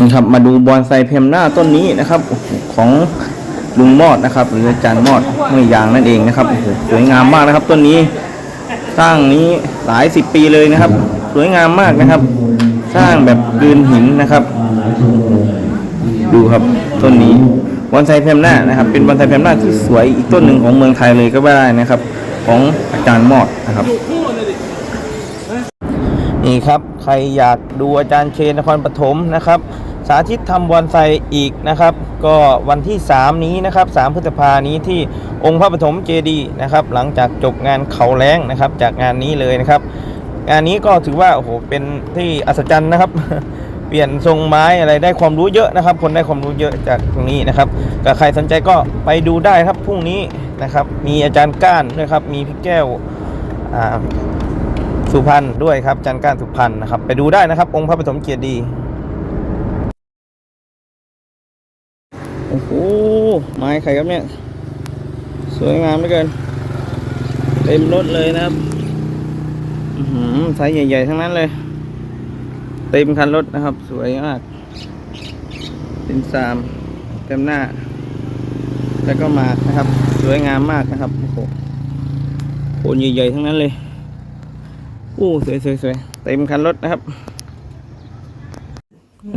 นะครับมาดูบอนไซเพมหน้าต้นนี้นะครับของลุงมอดนะครับ หรืออาจารย์มอดห้วยยางนั่นเองนะครับโอ้โหสวยงามมากนะครับต้นนี้สร้างนี้หลายสิบปีเลยนะครับ สวยงามมากนะครับ สร้างแบบกืนหินนะครับ ดูครับต้นนี้บอนไซเพมหน้านะครับ เป็นบอนไซเพมหน้าที่สวยอีกต้นหนึ่งของเมืองไทยเลยก็ว่าได้นะครับ ของอาจารย์มอดนะครับ นี่ครับใครอยากดูอาจารย์เชนนครปฐมนะครับ สาธิตทำบอนไซอีกนะครับ ก็วันที่ 3 นี้นะครับ 3 พฤษภานี้ที่องค์พระปฐมเจดีย์นะครับ หลังจากจบงานเขาแรงนะครับ จากงานนี้เลยนะครับงานนี้ก็ถือว่าโอ้โหเป็นที่อัศจรรย์นะครับ เปลี่ยนทรงไม้อะไรได้ความรู้เยอะนะครับ คนได้ความรู้เยอะจากตรงนี้นะครับก็ใครสนใจก็ไปดูได้ครับพรุ่งนี้นะครับ มีอาจารย์ก้านด้วยครับ มีพี่แก้วอ่า สุพรรณด้วยครับจันการสุพรรณนะครับ ไปดูได้นะครับ องค์พระปฐมเกียรติดีโอ้โหไม้ใครครับเนี่ย สวยงามเหลือเกิน เต็มรถเลยนะครับไซส์ใหญ่ๆทั้งนั้นเลย เต็มคันรถนะครับ สวยมากเป็นซามเต็มหน้า แล้วก็มานะครับ สวยงามมากนะครับโอ้โหโคนใหญ่ๆทั้งนั้นเลย อู้สวยสวยสวยเต็มคันรถนะครับ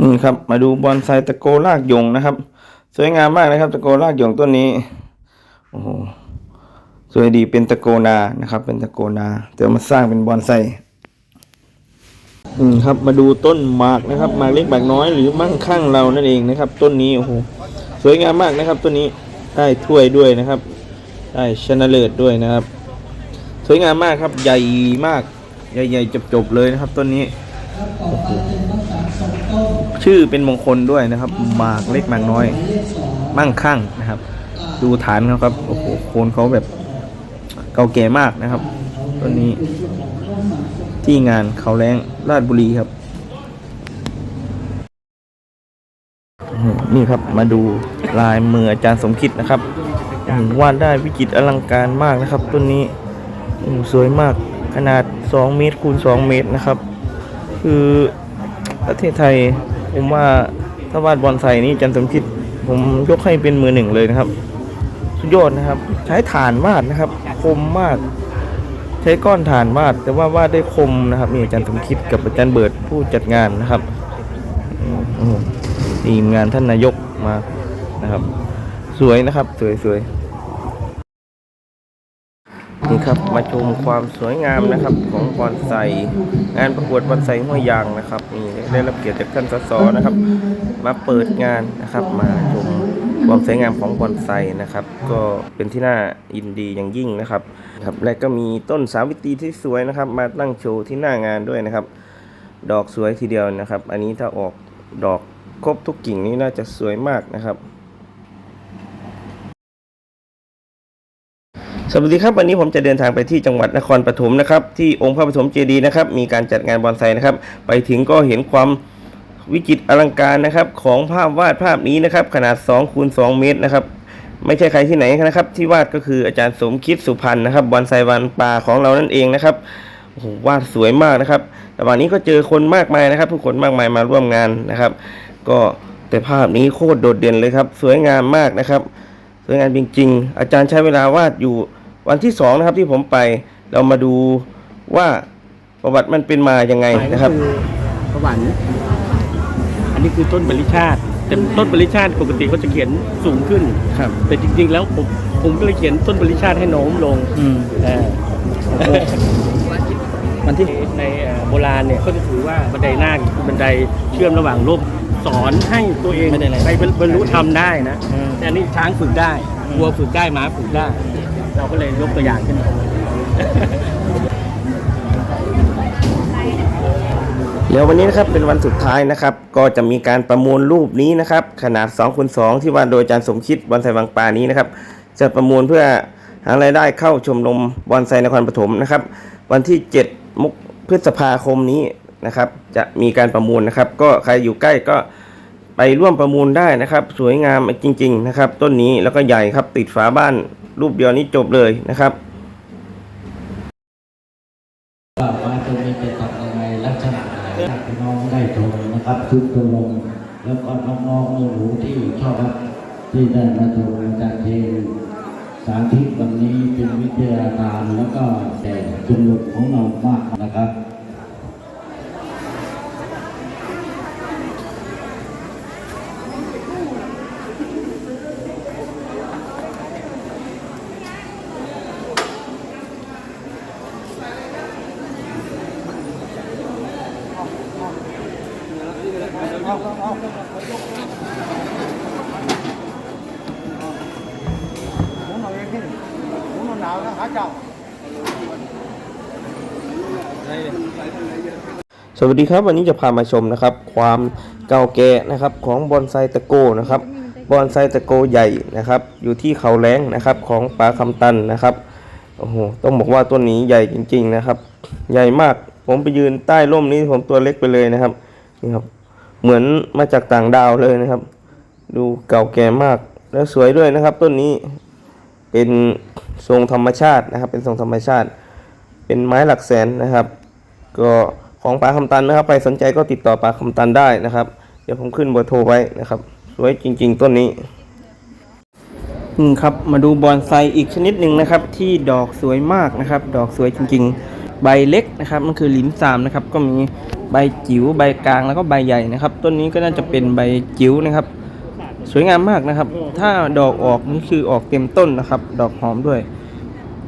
นี่ครับ มาดูบอนไซตะโกลากยงนะครับ สวยงามมากนะครับ ตะโกลากยงต้นนี้โอ้โหสวยดีเป็นตะโกนานะครับ เป็นตะโกนาแต่มาสร้างเป็นบอนไซอืมครับ มาดูต้นหมากนะครับหมากเล็กหมากน้อยหรือมั่งคั่งเรานั่นเองนะครับ ต้นนี้โอ้โหสวยงามมากนะครับ ต้นนี้ได้ถ้วยด้วยนะครับ ได้ชนะเลิศด้วยนะครับ สวยงามมากครับใหญ่มาก ใหญ่ๆจบๆเลยนะครับต้นนี้ ชื่อเป็นมงคลด้วยนะครับหมากเล็กหมากน้อย มั่งคั่งนะครับ ดูฐานเขาครับโอ้โหโคนเขาแบบเก่าแก่มากนะครับต้นนี้ ที่งานเขาแรงราชบุรีครับ นี่ครับมาดูลายมืออาจารย์สมคิดนะครับวาดได้วิจิตรอลังการมากนะครับต้นนี้สวยมากขนาด 2 เมตรคูณ 2 เมตรนะครับ คือประเทศไทยผมว่าถ้าวาดบอนไซนี่จันทร์สมคิด ผมยกให้เป็นมือหนึ่งเลยนะครับ สุดยอดนะครับ ใช้ฐานวาดนะครับ คมมาก ใช้ก้อนฐานวาด แต่ว่าวาดได้คมนะครับนี่อาจารย์สมคิดกับอาจารย์เบิร์ดผู้จัดงานนะครับอีมงานท่านนายกมานะครับ สวยนะครับ สวยสวย นี่ครับมาชมความสวยงามนะครับของบอนไซงานประกวดบอนไซห้วยยางนะครับนี่ได้รับเกียรติจากท่านสสนะครับ มาเปิดงานนะครับ มาชมความสวยงามของบอนไซนะครับ ก็เป็นที่น่ายินดีอย่างยิ่งนะครับครับ และก็มีต้นสาวิตรีที่สวยนะครับ มาตั้งโชว์ที่หน้างานด้วยนะครับ ดอกสวยทีเดียวนะครับ อันนี้ถ้าออกดอกครบทุกกิ่งนี้น่าจะสวยมากนะครับ สวัสดีครับวันนี้ผมจะเดินทางไปที่จังหวัดนครปฐมนะครับที่องค์พระปฐมเจดีย์นะครับมีการจัดงานบอนไซนะครับ ไปถึงก็เห็นความวิจิตรอลังการนะครับ ของภาพวาดภาพนี้นะครับ ขนาด2คูณ2เมตรนะครับไม่ใช่ใครที่ไหนนะครับ ที่วาดก็คืออาจารย์สมคิดสุพรรณนะครับบอนไซวันป่าของเรานั่นเองนะครับโอ้โหวาดสวยมากนะครับแต่วันนี้ก็เจอคนมากมายนะครับ ผู้คนมากมายมาร่วมงานนะครับ ก็แต่ภาพนี้โคตรโดดเด่นเลยครับ สวยงามมากนะครับสวยงามจริง ๆ อาจารย์ใช้เวลาวาดอยู่ วันที่สองนะครับที่ผมไปเรามาดูว่าประวัติมันเป็นมายังไงนะครับสวรรค์อันนี้คือต้นบริชาติ แต่ต้นบริชาติปกติเขาจะเขียนสูงขึ้นครับ แต่จริง ๆ แล้วผมผมก็เลยเขียนต้นบริชาติให้โน้มลงอืมเออวันที่ในเอ่อโบราณเนี่ยเขาจะถือว่าบันไดนาคคือบันไดเชื่อมระหว่างโลกสอนให้ตัวเองไม่ได้อะไรไปบรรลุธรรมได้นะอืมแต่อันนี้ช้างฝึกได้วัวฝึกได้ม้าฝึกได้ เราก็เลยยกตัวอย่างขึ้นมาแล้ววันนี้นะครับเป็นวันสุดท้ายนะครับ ก็จะมีการประมูลรูปนี้นะครับ ขนาด2คูณ2ที่วาดโดยอาจารย์สมคิดบอนไซบางปานี้นะครับ จะประมูลเพื่อหารายได้เข้าชมรมบอนไซนครปฐมนะครับ วันที่ 7 มกพฤษภาคมนี้นะครับ จะมีการประมูลนะครับ ก็ใครอยู่ใกล้ก็ไปร่วมประมูลได้นะครับ สวยงามจริง ๆ นะครับ ต้นนี้แล้วก็ใหญ่ครับติดฝาบ้าน รูปเดียวนี้จบเลยนะครับว่ามาตรงนี้เป็นตัดยังไงลักษณะไหนพี่น้องได้ชมนะครับชุดตัวลงแล้วก็น้องๆหนูที่ชอบที่ได้มาชมอาจารย์เทนสาธิตวันนี้เป็นวิทยาทานแล้วก็แต่จุนุกของเรามากนะครับ สวัสดีครับวันนี้จะพามาชมนะครับ ความเก่าแก่นะครับของบอนไซตะโกนะครับบอนไซตะโกใหญ่นะครับ อยู่ที่เขาแรงนะครับของป่าคำตันนะครับโอ้โหต้องบอกว่าต้นนี้ใหญ่จริง ๆนะครับ ใหญ่มากผมไปยืนใต้ร่มนี้ผมตัวเล็กไปเลยนะครับนี่ครับ เหมือนมาจากต่างดาวเลยนะครับ ดูเก่าแก่มากแล้วสวยด้วยนะครับ ต้นนี้ เป็นทรงธรรมชาตินะครับ เป็นทรงธรรมชาติ เป็นไม้หลักแสนนะครับ ก็ของปลาคำตันนะครับ ใครสนใจก็ติดต่อปลาคำตันได้นะครับ เดี๋ยวผมขึ้นเบอร์โทรไว้นะครับ สวยจริง ๆ ต้นนี้อืมครับมาดูบอนไซอีกชนิดหนึ่งนะครับ ที่ดอกสวยมากนะครับ ดอกสวยจริง ๆ ใบเล็กนะครับ มันคือหลิมสามนะครับ ก็มีใบจิ๋วใบกลางแล้วก็ใบใหญ่นะครับ ต้นนี้ก็น่าจะเป็นใบจิ๋วนะครับ สวยงามมากนะครับ ถ้าดอกออกนี่คือออกเต็มต้นนะครับ ดอกหอมด้วย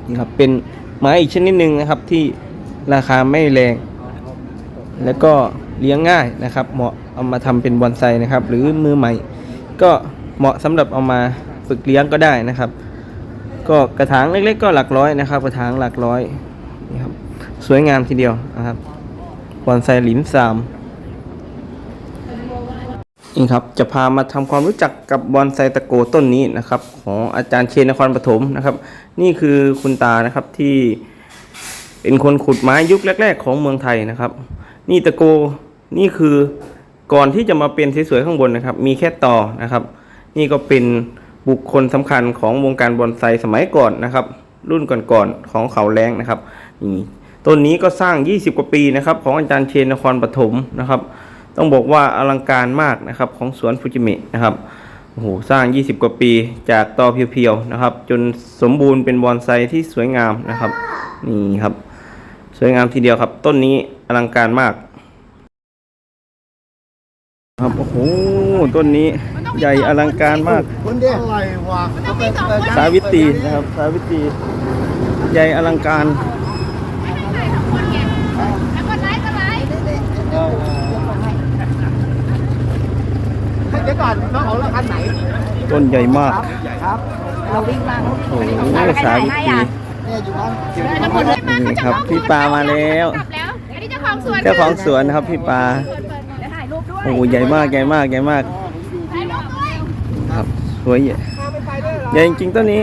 นี่ครับเป็นไม้อีกชนิดหนึ่งนะครับที่ราคาไม่แรง แล้วก็เลี้ยงง่ายนะครับ เหมาะเอามาทำเป็นบอนไซนะครับ หรือมือใหม่ ก็เหมาะสำหรับเอามาฝึกเลี้ยงก็ได้นะครับ ก็กระถางเล็ก ๆ ก็หลักร้อยนะครับ กระถางหลักร้อยนี่ครับสวยงามทีเดียวนะครับบอนไซหลิมสาม นี่ครับจะพามาทำความรู้จักกับบอนไซตะโกต้นนี้นะครับ ของอาจารย์เชนนครปฐมนะครับ นี่คือคุณตานะครับที่เป็นคนขุดไม้ยุคแรก ๆ ของเมืองไทยนะครับ นี่ตะโกนี่คือก่อนที่จะมาเป็นสวยๆข้างบนนะครับ มีแค่ต่อนะครับ นี่ก็เป็นบุคคลสำคัญของวงการบอนไซสมัยก่อนนะครับ รุ่นก่อนๆของเขาแรงนะครับนี่ต้นนี้ก็สร้าง 20 กว่าปีนะครับ ของอาจารย์เชนนครปฐมนะครับ ต้องบอกว่าอลังการมากนะครับของสวนฟูจิเมะนะครับโอ้โหสร้าง 20 กว่าปีจากตอเพียวๆนะครับ จนสมบูรณ์เป็นบอนไซที่สวยงามนะครับนี่ครับ สวยงามทีเดียวครับ ต้นนี้อลังการมาก ครับโอ้โหต้นนี้ใหญ่อลังการมากคนเดียวอะไรวะสาวิตรีนะครับสาวิตรีใหญ่อลังการ แล้วก็ไลฟ์ก็ไลฟ์ เดี๋ยวก่อนน้องของเราคันไหนต้นใหญ่มาก ครับ เราวิ่งมาโอ้โหสาวิตรีเนี่ยอยู่บ้านจะหมดเลยมานี่ครับพี่ปลามาแล้วกลับแล้วอันนี้เจ้าของสวนเจ้าของสวนนะครับพี่ปลาเปิดเปิดเดี๋ยวถ่ายรูปด้วยโอ้โหใหญ่มากใหญ่มากใหญ่มากถ่ายรูปด้วยครับสวยใหญ่ใหญ่จริงๆต้นนี้